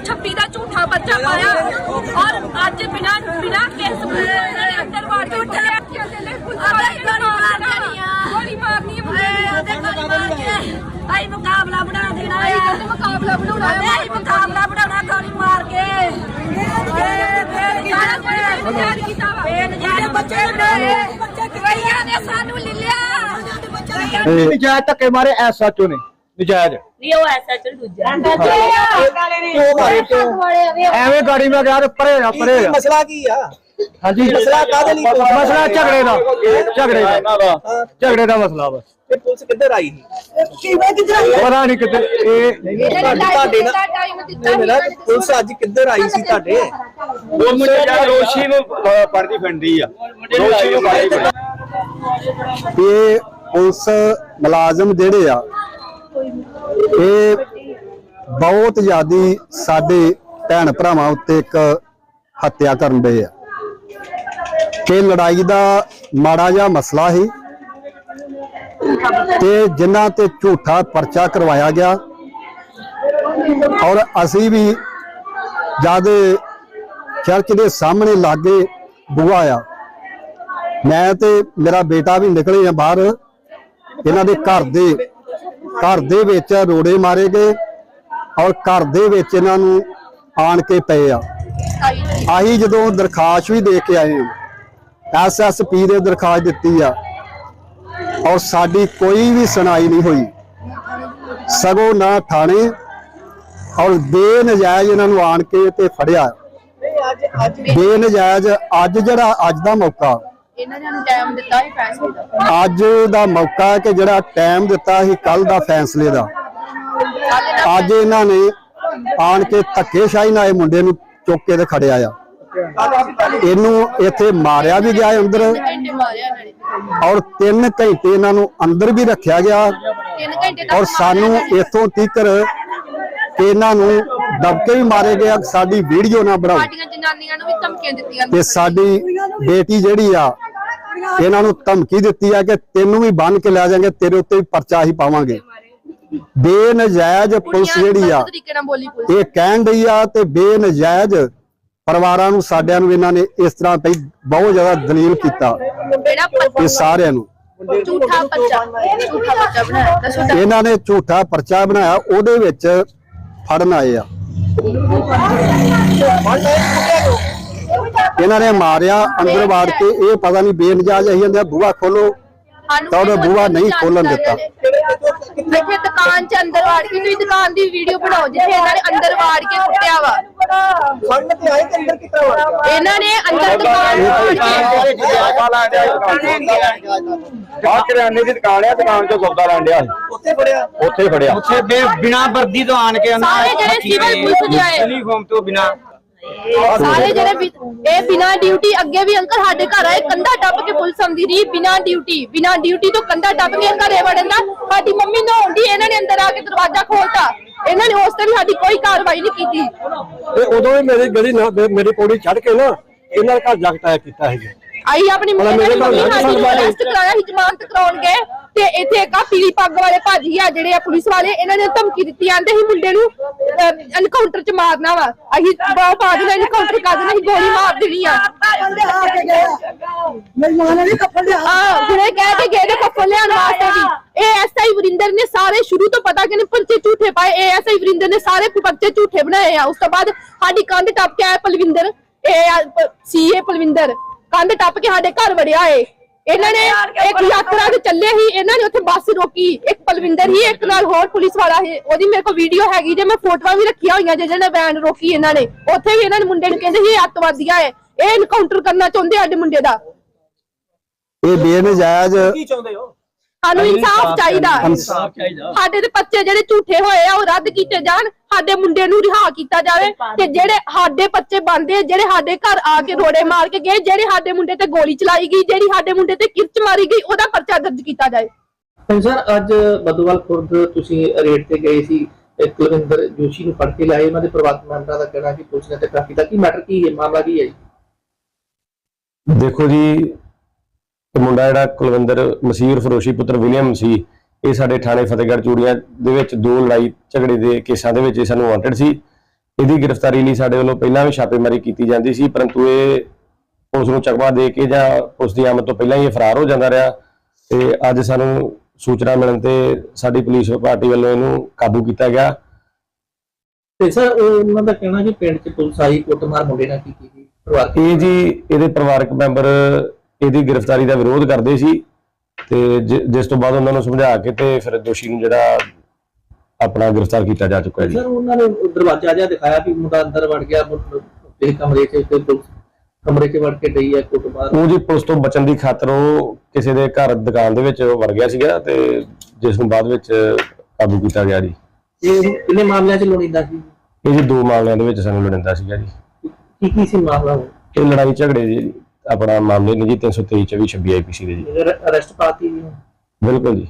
ਛੱਪੀ ਦਾ ਝੂਠਾ ਬੱਚਾ ਪਾਇਆ ਔਰ ਅੱਜ ਬਿਨਾ ਬਿਨਾ ਕਿਸ ਅੰਦਰ ਵਾੜ ਕੇ ਗੋਲੀ ਮਾਰਨੀ ਹੈ ਆਈ ਮੁਕਾਬਲਾ ਬਣਾ ਦੇਣਾ ਆਈ ਮੁਕਾਬਲਾ ਬਣਾਉਣਾ ਹੈ ਆਈ ਮੁਕਾਬਲਾ ਬਣਾਉਣਾ ਗੋਲੀ ਮਾਰ ਕੇ ਬੱਚੇ ਬੱਚੇ ਕਈਆਂ ਨੇ ਸਾਨੂੰ ਲੈ ਲਿਆ ਨਜਾਇਜ਼ ਧੱਕੇ ਮਾਰੇ ਐਸਐਚਓ ਨੇ ਨਜਾਇਜ਼। ਨਹੀਂ ਉਹ ਐਸਾ ਚਲ ਦੂਜਾ। ਕਿਉਂ ਮਾਰੇ ਕਿਉਂ ਐਵੇਂ ਗਾੜੀ ਮੈਂ ਗਿਆ ਤੇ ਪਰੇ ਨਾ ਪਰੇ ਨਾ। ਮਸਲਾ ਕੀ ਆ? ਹਾਂਜੀ। ਮਸਲਾ ਕਾਹਦੇ ਲਈ ਕੋਈ? ਮਸਲਾ ਝਗੜੇ ਦਾ ਝਗੜੇ ਦਾ। ਝਗੜੇ ਦਾ ਮਸਲਾ ਬਸ। ਇਹ ਪੁਲਿਸ ਕਿੱਧਰ ਆਈ ਸੀ? ਪਤਾ ਨਹੀਂ ਕਿਤੇ ਇਹ ਤੁਹਾਡੇ ਨਾਲ ਨਹੀਂ ਮੇਰਾ ਪੁਲਿਸ ਅੱਜ ਕਿੱਧਰ ਆਈ ਸੀ ਤੁਹਾਡੇ? ਉਹ ਮੁੰਡੇ ਜਿਹੜਾ ਰੋਸ਼ੀ ਨੂੰ ਅਹ, ਪੜਦੀ ਫਿਰਦੀ ਆ। ਰੋਸ਼ੀ ਨੂੰ ਪੜਦੀ ਫਿਰਦੀ ਇਹ ਪੁਲਿਸ ਮੁਲਾਜ਼ਮ ਜਿਹੜੇ ਆ, ਇਹ ਬਹੁਤ ਜ਼ਿਆਦੀ ਸਾਡੇ ਭੈਣ ਭਰਾਵਾਂ ਉੱਤੇ ਇੱਕ ਹੱਤਿਆ ਕਰਨ ਦੇ ਆ। ਕਿ ਲੜਾਈ ਦਾ ਮਾੜਾ ਜਿਹਾ ਮਸਲਾ ਸੀ ਤੇ ਜਿਨ੍ਹਾਂ ਤੇ ਝੂਠਾ ਪਰਚਾ ਕਰਵਾਇਆ ਗਿਆ ਔਰ ਅਸੀਂ ਵੀ ਜਦ ਚਰਚ ਦੇ ਸਾਹਮਣੇ ਲਾਗੇ ਬੂਆ ਆ। ਮੈਂ ਤੇ ਮੇਰਾ ਬੇਟਾ ਵੀ ਨਿਕਲੇ ਆ ਬਾਹਰ। ਇਹਨਾਂ ਦੇ ਘਰ ਦੇ ਘਰ ਦੇ ਵਿੱਚ ਰੋੜੇ ਮਾਰੇ ਗਏ ਔਰ ਘਰ ਦੇ ਵਿੱਚ ਇਹਨਾਂ ਨੂੰ ਆਣ ਕੇ ਪਏ ਆ। ਆਹੀ ਜਦੋਂ ਦਰਖਾਸਤ ਵੀ ਦੇ ਕੇ ਆਏ ਹਾਂ ਐਸਐਸਪੀ ਦੇ ਦਰਖਾਸਤ ਦਿੱਤੀ ਆ ਔਰ ਸਾਡੀ ਕੋਈ ਵੀ ਸੁਣਾਈ ਨਹੀਂ ਹੋਈ। ਸਗੋਂ ਨਾ ਥਾਣੇ ਔਰ ਬੇਨਜਾਇਜ਼ ਇਹਨਾਂ ਨੂੰ ਆਣ ਕੇ ਤੇ ਫੜਿਆ। ਬੇਨਜਾਇਜ਼ ਅੱਜ ਜਿਹੜਾ ਅੱਜ ਦਾ ਮੌਕਾ ਇਹਨਾਂ ਨੇ ਟਾਈਮ ਦਿੱਤਾ ਹੀ ਫੈਸਲੇ ਦਾ। ਅੱਜ ਦਾ ਮੌਕਾ ਹੈ ਕਿ ਜਿਹੜਾ ਟਾਈਮ ਦਿੱਤਾ ਸੀ ਕੱਲ ਦਾ ਫੈਸਲੇ ਦਾ। ਅੱਜ ਇਹਨਾਂ ਨੇ ਆਣ ਕੇ ਧੱਕੇਸ਼ਾਹੀ ਨਾਲ ਇਹ ਮੁੰਡੇ ਨੂੰ ਚੁੱਕ ਕੇ ਤੇ ਖੜਿਆ ਆ। ਇਹਨੂੰ ਇੱਥੇ ਮਾਰਿਆ ਵੀ ਗਿਆ ਅੰਦਰ। ਔਰ 3 ਘੰਟੇ ਇਹਨਾਂ ਨੂੰ ਅੰਦਰ ਵੀ ਰੱਖਿਆ ਗਿਆ। 3 ਘੰਟੇ ਤੱਕ ਔਰ ਸਾਨੂੰ ਇੱਥੋਂ ਤੀਕਰ ਇਹਨਾਂ ਨੂੰ ਦਬਕੇ ਵੀ ਮਾਰੇ ਗਿਆ ਸਾਡੀ ਵੀਡੀਓ ਨਾ ਬਣਾਓ। ਸਾਡੀਆਂ ਜਨਾਨੀਆਂ ਨੂੰ ਵੀ ਧਮਕੀਆਂ ਦਿੱਤੀਆਂ ਤੇ ਸਾਡੀ ਬੇਟੀ ਜਿਹੜੀ ਆ ਇਹਨਾਂ ਨੂੰ ਧਮਕੀ ਦਿੱਤੀ ਆ ਕਿ ਤੈਨੂੰ ਵੀ ਬੰਨ ਕੇ ਲੈ ਜਾਾਂਗੇ ਤੇਰੇ ਉੱਤੇ ਵੀ ਪਰਚਾ ਹੀ ਪਾਵਾਂਗੇ। ਬੇਨਜਾਇਜ਼ ਪੁਲਿਸ ਜਿਹੜੀ ਆ ਇਹ ਕਹਿਣ ਡਈ ਆ ਤੇ ਬੇਨਜਾਇਜ਼ ਪਰਿਵਾਰਾਂ ਨੂੰ ਸਾਡਿਆਂ ਨੂੰ ਇਹਨਾਂ ਨੇ ਇਸ ਤਰ੍ਹਾਂ ਪਈ ਬਹੁਤ ਜ਼ਿਆਦਾ ਦਲੀਲ ਕੀਤਾ ਇਹ ਸਾਰਿਆਂ ਨੂੰ। ਝੂਠਾ ਬੱਚਾ ਝੂਠਾ ਬੱਚਾ ਬਣਾਇਆ ਇਹਨਾਂ ਨੇ ਝੂਠਾ ਪਰਚਾ ਬਣਾਇਆ ਉਹਦੇ ਵਿੱਚ ਫੜਨ ਆਏ ਆ। ਇਹਨਾਂ ਨੇ ਮਾਰਿਆ ਅੰਦਰ ਵਾੜ ਕੇ ਇਹ ਪਤਾ ਨਹੀਂ ਬੇਨਜਾਇਜ਼ ਅਸੀਂ ਕਹਿੰਦੇ ਬੂਹਾ ਖੋਲੋ। ਤਾਂ ਉਹਦਾ ਕੋਈ ਬੂਹਾ ਨਹੀਂ ਖੋਲਣ ਦਿੱਤਾ। ਇੱਥੇ ਦੁਕਾਨ 'ਚ ਅੰਦਰ ਵਾੜ ਕੇ ਤੁਸੀਂ ਦੁਕਾਨ ਦੀ ਵੀਡੀਓ ਬਣਾਓ ਜਿੱਥੇ ਇਹਨਾਂ ਨੇ ਅੰਦਰ ਵਾੜ ਕੇ ਕੁੱਟਿਆ ਵਾ। ਫੜਨ ਤੇ ਆਏ ਤੇ ਅੰਦਰ ਕਿੱਥੇ ਵੜ ਇਹਨਾਂ ਨੇ ਅੰਦਰ ਦੁਕਾਨ ਵਾੜ ਕੇ ਆ ਕਰਿਆਨੇ ਦੀ ਦੁਕਾਨ ਆ ਦੁਕਾਨ ਚੋਂ ਸੌਦਾ ਲੈਣ ਡਿਆ ਸੀ। ਉੱਥੇ ਫੜਿਆ? ਉੱਥੇ ਫੜਿਆ। ਉੱਥੇ ਬਿਨਾ ਵਰਦੀ ਤੋਂ ਆਣ ਕੇ ਸਾਰੇ ਜਿਹੜੇ ਸਿਵਲ ਪੁਲਿਸ ਦੇ ਆਏ। ਯੂਨੀਫਾਰਮ ਤੋਂ ਬਿਨਾ। ਸਾਰੇ ਜਿਹੜੇ ਵੀ- ਇਹ ਬਿਨਾ ਡਿਊਟੀ ਅੱਗੇ ਵੀ ਅੰਕਲ ਸਾਡੇ ਘਰ ਆਏ ਕੰਧਾ ਟੱਪ ਕੇ ਪੁਲਿਸ ਆਉਂਦੀ ਰਹੀ ਬਿਨਾ ਡਿਊਟੀ ਬਿਨਾ ਡਿਊਟੀ ਤੋਂ ਕੰਧਾ ਟੱਪ ਕੇ ਘਰੇ ਵੜਨ ਦਾ ਸਾਡੀ ਮੰਮੀ ਨਹਾਉਂਦੀ ਇਹਨਾਂ ਨੇ ਅੰਦਰ ਆ ਕੇ ਦਰਵਾਜ਼ਾ ਖੋਲਤਾ। ਇਹਨਾਂ ਨੇ ਉਸ ਤੇ ਵੀ ਸਾਡੀ ਕੋਈ ਕਾਰਵਾਈ ਨਹੀਂ ਕੀਤੀ। ਤੇ ਉਦੋਂ ਵੀ ਮੇਰੀ ਗਲੀ ਨਾ ਮੇਰੀ ਪੌੜੀ ਚੜ ਕੇ ਨਾ ਇਹਨਾਂ ਦੇ ਘਰ ਜਾ ਕੇ ਟਾਇਆ ਕੀਤਾ ਸੀ। ਆਈ ਆਪਣੀ ਮੇਰੇ ਨਾਲ। ਅਰੈਸਟ ਕਰਾਇਆ ਸੀ ਜ਼ਮਾਨਤ ਕਰਾਉਣ ਗਏ ਤੇ ਇੱਥੇ ਇੱਕ ਆ ਪੀਲੀ ਪੱਗ ਵਾਲੇ ਭਾਜੀ ਆ ਜਿਹੜੇ ਆ ਪੁਲਿਸ ਵਾਲੇ ਇਹਨਾਂ ਨੇ ਧਮਕੀ ਦਿੱਤੀ ਆਂਦੇ ਸੀ ਮੁੰਡੇ ਨੂੰ ਐਨਕਾਊਂਟਰ ਚ ਮਾਰਨਾ ਵਾ। ਅਸੀਂ ਬਹੁਤ ਬਾਅਦ ਨਾਲ ਐਨਕਾਊਂਟਰ ਕਰ ਦੇਣਾ ਅਸੀਂ ਗੋਲੀ ਮਾਰ ਦੇਣੀ ਆ। ਮੇਰੀ ਮਾਂ ਨੇ ਵੀ ਕੱਪੜ ਲਿਆ। ਹਾਂ ਹੁਣੇ ਕਹਿ ਕੇ ਗਏ ਨੇ ਕੱਪੜ ਲਿਆਉਣ ਵਾਸਤੇ ਵੀ। ਇਹ ਐਸਆਈ ਵਰਿੰਦਰ ਨੇ ਸਾਰੇ ਸ਼ੁਰੂ ਤੋਂ ਪਤਾ ਕਿ ਨੇ ਪਰਚੇ ਝੂਠੇ ਪਾਏ। ਇਹ ਐਸਆਈ ਵਰਿੰਦਰ ਨੇ ਸਾਰੇ ਪਰਚੇ ਝੂਠੇ ਬਣਾਏ ਆ। ਉਸ ਤੋਂ ਬਾਅਦ ਸਾਡੀ ਕੰਧ ਟੱਪ ਕੇ ਆਇਆ ਪਲਵਿੰਦਰ। ਇਹ ਸੀਏ ਪਲਵਿੰਦਰ। ਕੰਧ ਟੱਪ ਕੇ ਸਾਡੇ ਘਰ ਵੜਿਆ ਏ। ਇਹਨਾਂ ਨੇ ਇੱਕ ਯਾਤਰਾ ਤੇ ਚੱਲੇ ਸੀ ਇਹਨਾਂ ਨੇ ਉੱਥੇ ਬੱਸ ਰੋਕੀ। ਇੱਕ ਪਲਵਿੰਦਰ ਹੀ ਇੱਕ ਨਾਲ ਹੋਰ ਪੁਲਿਸ ਵਾਲਾ ਸੀ। ਉਹਦੀ ਮੇਰੇ ਕੋਲ ਵੀਡੀਓ ਹੈਗੀ ਜੇ ਮੈਂ ਫੋਟੋਆਂ ਵੀ ਰੱਖੀਆਂ ਹੋਈਆਂ ਜੇ ਜਿਹਨੇ ਵੈਨ ਰੋਕੀ ਇਹਨਾਂ ਨੇ। ਉੱਥੇ ਵੀ ਇਹਨਾਂ ਨੇ ਮੁੰਡੇ ਨੂੰ ਕਹਿੰਦੇ ਸੀ ਇਹ ਅੱਤਵਾਦੀਆਂ ਏ। ਇਹ ਐਨਕਾਊਂਟਰ ਕਰਨਾ ਚਾਹੁੰਦੇ ਸਾਡੇ ਮੁੰਡੇ ਦਾ। ਇਹ ਬੇਨਜਾਇਜ਼ ਕੀ ਚਾਹੁੰਦੇ ਹੋ? ਸਾਨੂੰ ਇਨਸਾਫ ਚਾਹੀਦਾ। ਇਨਸਾਫ਼ ਸਾਡੇ ਦੇ ਬੱਚੇ ਜਿਹੜੇ ਝੂਠੇ ਹੋਏ ਆ ਉਹ ਰੱਦ ਕੀਤੇ ਜਾਣ ਸਾਡੇ ਮੁੰਡੇ ਨੂੰ ਰਿਹਾ ਕੀਤਾ ਜਾਵੇ ਤੇ ਜਿਹੜੇ ਸਾਡੇ ਬੱਚੇ ਬੰਦੇ ਜਿਹੜੇ ਸਾਡੇ ਘਰ ਆ ਕੇ ਰੋੜੇ ਮਾਰ ਕੇ ਗਏ ਜਿਹੜੇ ਸਾਡੇ ਮੁੰਡੇ ਤੇ ਗੋਲੀ ਚਲਾਈ ਗਈ ਜਿਹੜੀ ਸਾਡੇ ਮੁੰਡੇ ਤੇ ਕਿਰਚ ਮਾਰੀ ਗਈ ਉਹਦਾ ਪਰਚਾ ਦਰਜ ਕੀਤਾ ਜਾਏ। ਸਰ ਅੱਜ ਬਦੋਵਾਲ ਖੁਰਦ ਤੁਸੀਂ ਰੇਡ ਤੇ ਗਏ ਸੀ ਕੁਲਵਿੰਦਰ ਜੋਸ਼ੀ ਨੂੰ ਫੜ ਕੇ ਲਿਆਏ ਉਹਨਾਂ ਦੇ ਪਰਿਵਾਰਕ ਮੈਂਬਰਾਂ ਦਾ ਕਹਿਣਾ ਕਿ ਪੁਲਿਸ ਨੇ ਤੇ ਕਾਫੀ ਦਾ ਕੀ ਮੈਟਰ ਕੀ ਹੈ? ਮਾਮਲਾ ਕੀ ਹੈ ਦੇਖੋ ਜੀ ਇਹ ਮੁੰਡਾ ਜਿਹੜਾ ਕੁਲਵਿੰਦਰ ਮਸੀਰ ਫਰੋਸ਼ੀ ਪੁੱਤਰ ਵਿਲੀਅਮ ਸੀ ਇਹ ਸਾਡੇ ਥਾਣੇ ਫਤਿਹਗੜ੍ਹ ਚੂੜੀਆਂ ਦੇ ਵਿੱਚ ਦੋ ਲੜਾਈ ਝਗੜੇ ਦੇ ਕੇਸਾਂ ਦੇ ਵਿੱਚ ਇਹ ਸਾਨੂੰ ਵਾਂਟਡ ਸੀ। ਇਹਦੀ ਗ੍ਰਿਫਤਾਰੀ ਲਈ ਸਾਡੇ ਵੱਲੋਂ ਪਹਿਲਾਂ ਵੀ ਛਾਪੇਮਾਰੀ ਕੀਤੀ ਜਾਂਦੀ ਸੀ ਪਰੰਤੂ ਇਹ ਪੁਲਿਸ ਨੂੰ ਚਕਵਾ ਦੇ ਕੇ ਜਾਂ ਉਸ ਦੀ ਆਮਦ ਤੋਂ ਪਹਿਲਾਂ ਹੀ ਫਰਾਰ ਹੋ ਜਾਂਦਾ ਰਿਹਾ ਤੇ ਅੱਜ ਸਾਨੂੰ ਸੂਚਨਾ ਮਿਲਣ ਤੇ ਸਾਡੀ ਪੁਲਿਸ ਪਾਰਟੀ ਵੱਲੋਂ ਇਹਨੂੰ ਕਾਬੂ ਕੀਤਾ ਗਿਆ। ਤੇ ਸਰ ਉਹ ਉਹਨਾਂ ਦਾ ਕਹਿਣਾ ਕਿ ਪਿੰਡ 'ਚ ਪੁਲਿਸ ਆਈ ਕੁੱਟਮਾਰ ਮੁੰਡੇ ਨਾਲ ਕੀਤੀ ਗਈ ਪਰਿਵਾਰਕ ਇਹ ਜੀ ਇਹਦੇ ਪਰਿਵਾਰਕ ਮੈਂਬਰ ਇਹਦੀ ਗ੍ਰਿਫਤਾਰੀ ਦਾ ਵਿਰੋਧ ਕਰਦੇ ਸੀ ਤੇ ਜਿਸ ਤੋਂ ਬਾਅਦ ਉਹਨਾਂ ਨੂੰ ਸਮਝਾ ਕੇ ਤੇ ਫਿਰ ਦੋਸ਼ੀ ਨੂੰ ਜਿਹੜਾ ਆਪਣਾ ਗ੍ਰਿਫਤਾਰ ਕੀਤਾ ਜਾ ਚੁੱਕਾ ਹੈ ਜੀ। ਸਰ ਉਹਨਾਂ ਨੇ ਦਰਵਾਜ਼ਾ ਜਿਹਾ ਦਿਖਾਇਆ ਵੀ ਮੁੰਡਾ ਅੰਦਰ ਵੜ ਗਿਆ ਤੇ ਕਮਰੇ 'ਚ ਤੇ ਕਮਰੇ 'ਚ ਵੜ ਕੇ ਡਈ ਹੈ ਕੁੱਟਮਾਰ ਉਹ ਜੀ ਪੁਲਿਸ ਤੋਂ ਬਚਣ ਦੀ ਖਾਤਰ ਉਹ ਕਿਸੇ ਦੇ ਘਰ ਦੁਕਾਨ ਦੇ ਵਿੱਚ ਵੜ ਗਿਆ ਸੀਗਾ ਤੇ ਜਿਸ ਨੂੰ ਬਾਅਦ ਵਿੱਚ ਕਾਬੂ ਕੀਤਾ ਗਿਆ ਜੀ। ਇਹ ਕਿੰਨੇ ਮਾਮਲਿਆਂ 'ਚ ਲੋੜੀਂਦਾ ਸੀ? ਇਹ ਜੀ ਦੋ ਮਾਮਲਿਆਂ ਦੇ ਵਿੱਚ ਸਾਨੂੰ ਲੜਿੰਦਾ ਸੀਗਾ ਜੀ। ਕੀ ਕੀ ਸੀ ਮਾਮਲਾ ਉਹ? ਇਹ ਲੜਾਈ ਝਗੜੇ ਜੀ। ਆਪਣਾ ਮਾਮਲੇ ਨੇ ਜੀ 323 24 26 ਆਈਪੀਸੀ ਦੇ ਜੀ। ਅਰੈਸਟ ਪਾਤੀ ਜੀ। ਬਿਲਕੁਲ ਜੀ।